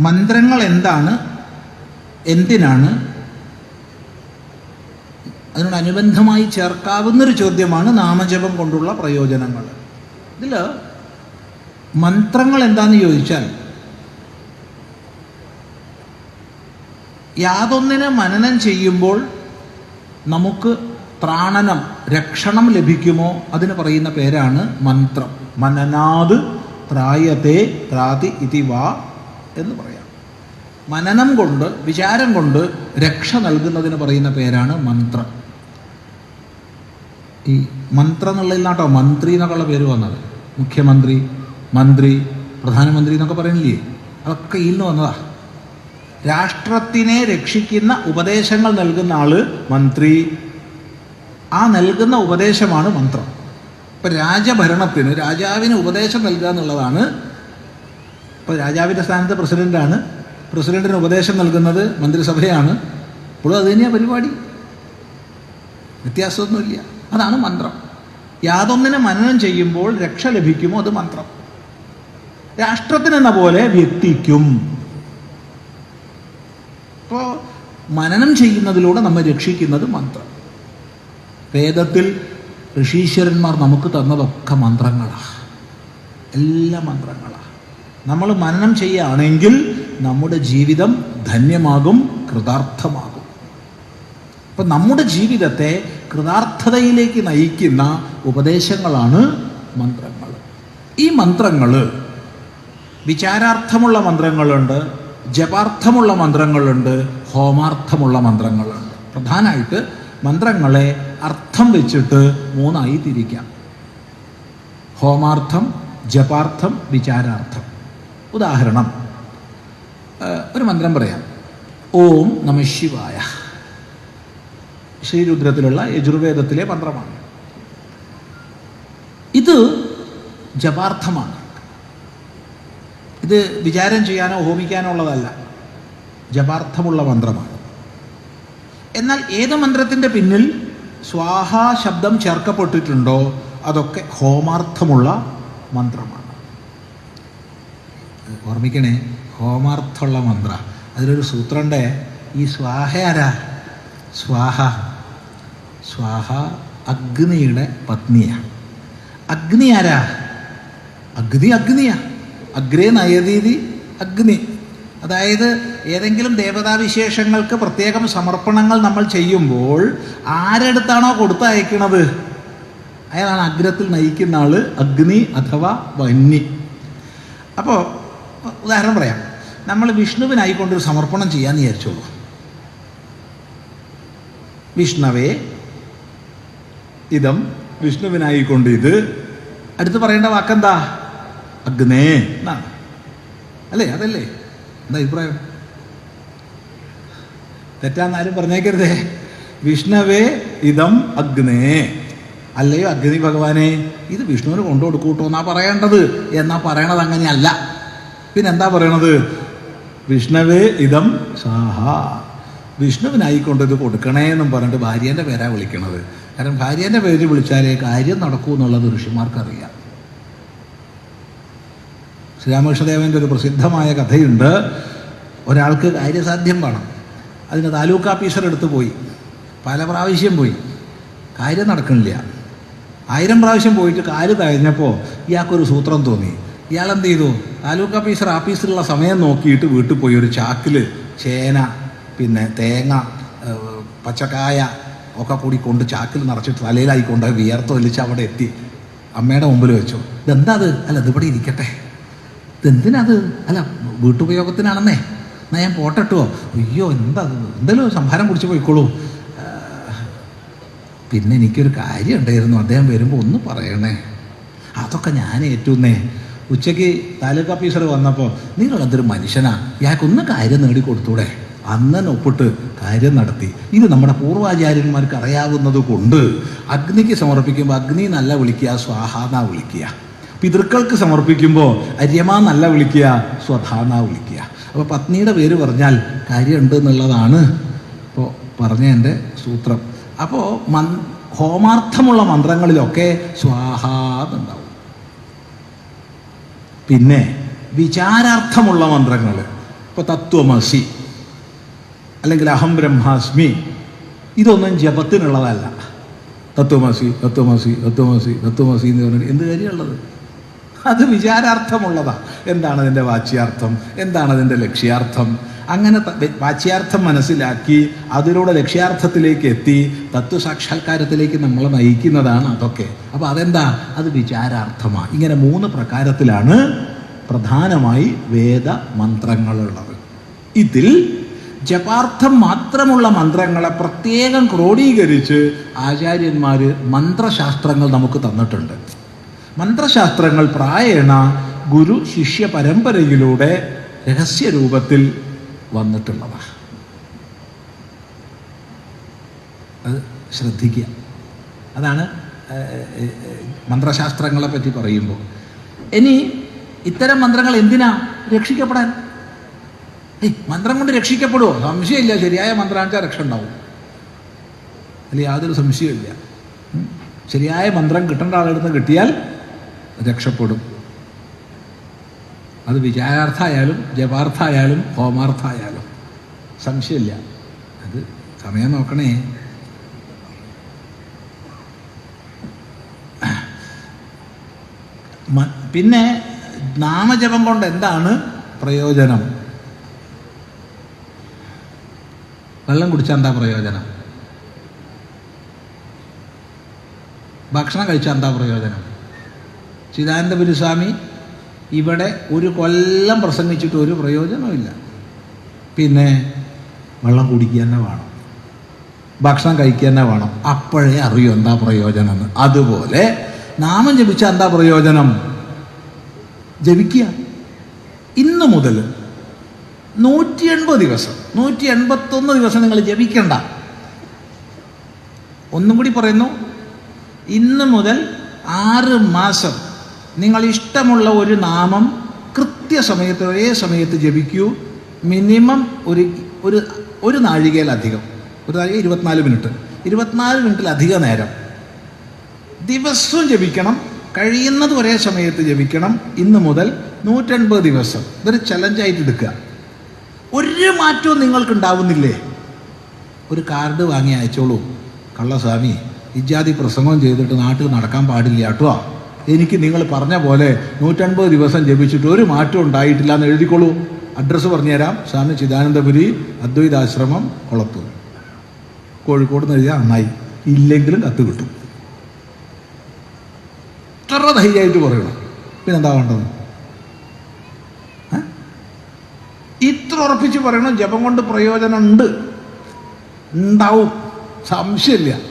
മന്ത്രങ്ങൾ എന്താണ്? എന്തിനാണ്? അതിനോടനുബന്ധമായി ചേർക്കാവുന്നൊരു ചോദ്യമാണ് നാമജപം കൊണ്ടുള്ള പ്രയോജനങ്ങൾ. ഇതിൽ മന്ത്രങ്ങൾ എന്താന്ന് ചോദിച്ചാൽ യാതൊന്നിനെ മനനം ചെയ്യുമ്പോൾ നമുക്ക് ത്രാണനം രക്ഷണം ലഭിക്കുമോ? അതിന് പറയുന്ന പേരാണ് മന്ത്രം. മനനാത് ത്രായത്തെ പ്രാതി ഇതി വാ എന്ന് പറയാം. മനനം കൊണ്ട് വിചാരം കൊണ്ട് രക്ഷ നൽകുന്നതിന് പറയുന്ന പേരാണ് മന്ത്ര. ഈ മന്ത്രം എന്നുള്ളതിലാട്ടോ മന്ത്രി എന്നൊക്കെയുള്ള പേര് വന്നത്. മുഖ്യമന്ത്രി മന്ത്രി പ്രധാനമന്ത്രി എന്നൊക്കെ പറയുന്നില്ലേ അതൊക്കെ ഇന്ന് വന്നതാ. രാഷ്ട്രത്തിനെ രക്ഷിക്കുന്ന ഉപദേശങ്ങൾ നൽകുന്ന ആൾ മന്ത്രി. ആ നൽകുന്ന ഉപദേശമാണ് മന്ത്രം. ഇപ്പം രാജഭരണത്തിന് രാജാവിന് ഉപദേശം നൽകുക എന്നുള്ളതാണ് ഇപ്പോൾ രാജാവിന്റെ സ്ഥാനത്ത് പ്രസിഡന്റാണ് പ്രസിഡന്റിന് ഉപദേശം നൽകുന്നത് മന്ത്രിസഭയാണ്. ഇപ്പോഴും അത് തന്നെയാണ് പരിപാടി. വ്യത്യാസമൊന്നുമില്ല. അതാണ് മന്ത്രം. യാതൊന്നിനെ മനനം ചെയ്യുമ്പോൾ രക്ഷ ലഭിക്കുമോ? അത് മന്ത്രം. രാഷ്ട്രത്തിനെന്ന പോലെ വ്യക്തിക്കും. ഇപ്പോൾ മനനം ചെയ്യുന്നതിലൂടെ നമ്മൾ രക്ഷിക്കുന്നത് മന്ത്രം. വേദത്തിൽ ഋഷീശ്വരന്മാർ നമുക്ക് തന്നതൊക്കെ മന്ത്രങ്ങളാണ് എല്ലാ മന്ത്രങ്ങളാണ് നമ്മൾ മനനം ചെയ്യുകയാണെങ്കിൽ നമ്മുടെ ജീവിതം ധന്യമാകും കൃതാർത്ഥമാകും. അപ്പം നമ്മുടെ ജീവിതത്തെ കൃതാർത്ഥതയിലേക്ക് നയിക്കുന്ന ഉപദേശങ്ങളാണ് മന്ത്രങ്ങൾ. ഈ മന്ത്രങ്ങൾ വിചാരാർത്ഥമുള്ള മന്ത്രങ്ങളുണ്ട് ജപാർത്ഥമുള്ള മന്ത്രങ്ങളുണ്ട് ഹോമാർത്ഥമുള്ള മന്ത്രങ്ങളുണ്ട്. പ്രധാനമായിട്ട് മന്ത്രങ്ങളെ അർത്ഥം വെച്ചിട്ട് മൂന്നായി തിരിക്കാം. ഹോമാർത്ഥം ജപാർത്ഥം വിചാരാർത്ഥം. ഉദാഹരണം ഒരു മന്ത്രം പറയാം. ഓം നമ ശിവായ. ശ്രീരുദ്രത്തിലുള്ള യജുർവേദത്തിലെ മന്ത്രമാണ്. ഇത് ജപാർത്ഥമാണ്. ഇത് വിചാരം ചെയ്യാനോ ഹോമിക്കാനോ ഉള്ളതല്ല ജപാർത്ഥമുള്ള മന്ത്രമാണ്. എന്നാൽ ഏത് മന്ത്രത്തിന്റെ പിന്നിൽ സ്വാഹാ ശബ്ദം ചേർക്കപ്പെട്ടിട്ടുണ്ടോ അതൊക്കെ ഹോമാർത്ഥമുള്ള മന്ത്രമാണ്. ഓർമ്മിക്കണേ? ഹോമാർത്ഥമുള്ള മന്ത്ര. അതിലൊരു സൂത്രമുണ്ട്. ഈ സ്വാഹ ആരാ? സ്വാഹ. സ്വാഹ അഗ്നിയുടെ പത്നിയാണ് അഗ്നി ആരാ? അഗ്നി അഗ്നിയാ. അഗ്രേ നയതീതി അഗ്നി. അതായത് ഏതെങ്കിലും ദേവതാവിശേഷങ്ങൾക്ക് പ്രത്യേകം സമർപ്പണങ്ങൾ നമ്മൾ ചെയ്യുമ്പോൾ ആരെടുത്താണോ കൊടുത്തയക്കണത്? അയാളാണ് അഗ്രത്തിൽ നയിക്കുന്ന ആൾ അഗ്നി അഥവാ വന്നി. അപ്പോൾ ഉദാഹരണം പറയാം. നമ്മൾ വിഷ്ണുവിനായിക്കൊണ്ടൊരു സമർപ്പണം ചെയ്യാമെന്ന് വിചാരിച്ചോളൂ. വിഷ്ണവേ ഇതം വിഷ്ണുവിനായിക്കൊണ്ട് ഇത്. അടുത്ത് പറയേണ്ട വാക്കെന്താ? അഗ്നേ. എന്നാണ്. അല്ലേ? അതല്ലേ? എന്താ അഭിപ്രായം? തെറ്റാന്നാരും പറഞ്ഞേക്കരുതേ. വിഷ്ണവേ ഇതം അഗ്നേ. അല്ലയോ അഗ്നി ഭഗവാനെ? ഇത് വിഷ്ണുവിന് കൊണ്ടു കൊടുക്കൂട്ടോ എന്നാ പറയേണ്ടത്. എന്നാ പറയണത് അങ്ങനെയല്ല. പിന്നെന്താ പറയണത്? വിഷ്ണവേ ഇതം സാഹ ഇത് കൊടുക്കണേ എന്നും പറഞ്ഞിട്ട് ഭാര്യേന്റെ പേരാ വിളിക്കണത്. കാരണം ഭാര്യേന്റെ പേര് വിളിച്ചാലേ കാര്യം നടക്കൂ എന്നുള്ളത് ഋഷിമാർക്കറിയാം. ശ്രീരാമകൃഷ്ണദേവന്റെ ഒരു പ്രസിദ്ധമായ കഥയുണ്ട്. ഒരാൾക്ക് കാര്യസാധ്യം വേണം. അതിന് താലൂക്ക് ഓഫീസർ എടുത്ത് പോയി. പല പ്രാവശ്യം പോയി. കാര്യം നടക്കണില്ല. ആയിരം പ്രാവശ്യം പോയിട്ട് കാൽ തഴഞ്ഞപ്പോൾ ഇയാൾക്കൊരു സൂത്രം തോന്നി. ഇയാൾ എന്ത് ചെയ്തു താലൂക്ക് ഓഫീസർ ഓഫീസിലുള്ള സമയം നോക്കിയിട്ട് വീട്ടിൽ പോയി ഒരു ചാക്കിൽ ചേന പിന്നെ തേങ്ങ പച്ചക്കായ ഒക്കെ കൂടി കൊണ്ട് ചാക്കിൽ നിറച്ചിട്ട് തലയിലായിക്കൊണ്ട് വിയർത്ത് വലിച്ച് അവിടെ എത്തി. അമ്മയുടെ മുമ്പിൽ വെച്ചു. ഇതെന്താ അത്? അല്ല ഇതിവിടെ ഇരിക്കട്ടെ. ഇതെന്തിനത് അല്ല വീട്ടുപയോഗത്തിനാണെന്നേ. എന്നാ ഞാൻ പോട്ടട്ടോ അയ്യോ എന്താ? എന്തെങ്കിലും സംഭാരം കുടിച്ച് പോയിക്കോളൂ. പിന്നെ എനിക്കൊരു കാര്യം ഉണ്ടായിരുന്നു അദ്ദേഹം വരുമ്പോൾ ഒന്ന് പറയണേ. അതൊക്കെ ഞാൻ ഏറ്റുന്നേ ഉച്ചയ്ക്ക് താലൂക്ക് ഓഫീസർ വന്നപ്പോൾ നിങ്ങൾ നിങ്ങളെന്തൊരു മനുഷ്യനാ? ഇയാൾക്കൊന്ന് കാര്യം നേടിക്കൊടുത്തൂടെ അന്നൻ ഒപ്പിട്ട് കാര്യം നടത്തി. ഇത് നമ്മുടെ പൂർവാചാര്യന്മാർക്ക് അറിയാവുന്നത് കൊണ്ട് അഗ്നിക്ക് സമർപ്പിക്കുമ്പോൾ അഗ്നി നല്ല വിളിക്കുക സ്വാഹാന വിളിക്കുക. പിതൃക്കൾക്ക് സമർപ്പിക്കുമ്പോൾ അര്യമാ നല്ല വിളിക്കുക സ്വധാന വിളിക്കുക. അപ്പോൾ പത്നിയുടെ പേര് പറഞ്ഞാൽ കാര്യമുണ്ട് എന്നുള്ളതാണ് ഇപ്പോൾ പറഞ്ഞ എന്റെ സൂത്രം. അപ്പോൾ മൻ ഹോമാർത്ഥമുള്ള മന്ത്രങ്ങളിലൊക്കെ സ്വാഹാ പിന്നെ വിചാരാർത്ഥമുള്ള മന്ത്രങ്ങൾ. ഇപ്പോൾ തത്വമസി അല്ലെങ്കിൽ അഹം ബ്രഹ്മാസ്മി ഇതൊന്നും ജപത്തിനുള്ളതല്ല. തത്വമസി തത്വമസി തത്വമസി തത്വമസി എന്ന് പറഞ്ഞിട്ട് എന്ത് കാര്യമുള്ളത്? അത് വിചാരാർത്ഥമുള്ളതാ. എന്താണ് അതിന്റെ വാച്യാർത്ഥം? എന്താണ് അതിന്റെ ലക്ഷ്യാർത്ഥം? അങ്ങനെ വാച്യാർത്ഥം മനസ്സിലാക്കി അതിലൂടെ ലക്ഷ്യാർത്ഥത്തിലേക്ക് എത്തി തത്വസാക്ഷാത്കാരത്തിലേക്ക് നമ്മളെ നയിക്കുന്നതാണ് അതൊക്കെ. അപ്പോൾ അതെന്താ? അത് വിചാരാർത്ഥമാണ് ഇങ്ങനെ മൂന്ന് പ്രകാരത്തിലാണ് പ്രധാനമായി വേദ മന്ത്രങ്ങളുള്ളത് ഇതിൽ ജപാർത്ഥം മാത്രമുള്ള മന്ത്രങ്ങളെ പ്രത്യേകം ക്രോഡീകരിച്ച് ആചാര്യന്മാർ മന്ത്രശാസ്ത്രങ്ങൾ നമുക്ക് തന്നിട്ടുണ്ട്. മന്ത്രശാസ്ത്രങ്ങൾ പ്രായേണ ഗുരു ശിഷ്യ പരമ്പരയിലൂടെ രഹസ്യരൂപത്തിൽ വന്നിട്ടുള്ളതാണ് അത് ശ്രദ്ധിക്കുക. അതാണ് മന്ത്രശാസ്ത്രങ്ങളെ പറ്റി പറയുമ്പോൾ. ഇനി ഇത്തരം മന്ത്രങ്ങൾ എന്തിനാ രക്ഷിക്കപ്പെടാൻ? ഏയ് മന്ത്രം കൊണ്ട് രക്ഷിക്കപ്പെടുമോ സംശയമില്ല. ശരിയായ മന്ത്രാച്ചാൽ രക്ഷ ഉണ്ടാവും. അതിൽ യാതൊരു സംശയമില്ല. ശരിയായ മന്ത്രം കിട്ടേണ്ട ആളെടുത്ത് കിട്ടിയാൽ രക്ഷപ്പെടും. അത് വിചാരാർത്ഥമായാലും ജപാർത്ഥമായാലും ഹോമാർത്ഥമായാലും സംശയമില്ല. അത് സമയം നോക്കണേ. പിന്നെ നാമജപം കൊണ്ട് എന്താണ് പ്രയോജനം? വെള്ളം കുടിച്ചാൽ എന്താ പ്രയോജനം? ഭക്ഷണം കഴിച്ചാൽ എന്താ പ്രയോജനം? ചിദാനന്ദപുരി സ്വാമി ഇവിടെ ഒരു കൊല്ലം പ്രസംഗിച്ചിട്ട് ഒരു പ്രയോജനമില്ല പിന്നെ വെള്ളം കുടിക്കുക തന്നെ വേണം. ഭക്ഷണം കഴിക്കുക തന്നെ വേണം. അപ്പോഴേ അറിയൂ എന്താ പ്രയോജനം എന്ന് അതുപോലെ നാമം ജപിച്ചാൽ എന്താ പ്രയോജനം? ജപിക്കുക. ഇന്ന് മുതൽ നൂറ്റി എൺപത് ദിവസം നൂറ്റി എൺപത്തൊന്ന് ദിവസം നിങ്ങൾ ജപിക്കണ്ട. ഒന്നും കൂടി പറയുന്നു. ഇന്ന് മുതൽ ആറ് മാസം നിങ്ങൾ ഇഷ്ടമുള്ള ഒരു നാമം കൃത്യസമയത്ത് ഒരേ സമയത്ത് ജപിക്കൂ. മിനിമം ഒരു ഒരു ഒരു നാഴികയിലധികം. ഒരു നാഴിക ഇരുപത്തിനാല് മിനിറ്റ്. ഇരുപത്തിനാല് മിനിറ്റിലധിക നേരം. ദിവസവും ജപിക്കണം. കഴിയുന്നത് ഒരേ സമയത്ത് ജപിക്കണം. ഇന്ന് മുതൽ നൂറ്റൻപത് ദിവസം. ഇതൊരു ചലഞ്ചായിട്ട് എടുക്കുക. ഒരു മാറ്റവും നിങ്ങൾക്ക് ഉണ്ടാവുന്നില്ലേ ഒരു കാർഡ് വാങ്ങി അയച്ചോളൂ. കള്ളസ്വാമി ഇജാതി പ്രസംഗം ചെയ്തിട്ട് നാട്ടിൽ നടക്കാൻ പാടില്ല കേട്ടോ. എനിക്ക് നിങ്ങൾ പറഞ്ഞ പോലെ നൂറ്റൻപത് ദിവസം ജപിച്ചിട്ട് ഒരു മാറ്റം ഉണ്ടായിട്ടില്ല എന്ന് എഴുതിക്കോളൂ. അഡ്രസ്സ് പറഞ്ഞുതരാം. സ്വാമി ചിദാനന്ദപുരി അദ്വൈതാശ്രമം കൊളത്തൂർ. കോഴിക്കോട് നിന്ന് എഴുതിയാൽ നന്നായി. ഇല്ലെങ്കിലും കത്ത് കിട്ടും. ഇത്ര ധൈര്യമായിട്ട് പറയണം. പിന്നെന്താ വേണ്ടത്? ഇത്ര ഉറപ്പിച്ച് പറയണം. ജപം കൊണ്ട് പ്രയോജനം ഉണ്ട് ഉണ്ടാവും. സംശയമില്ല.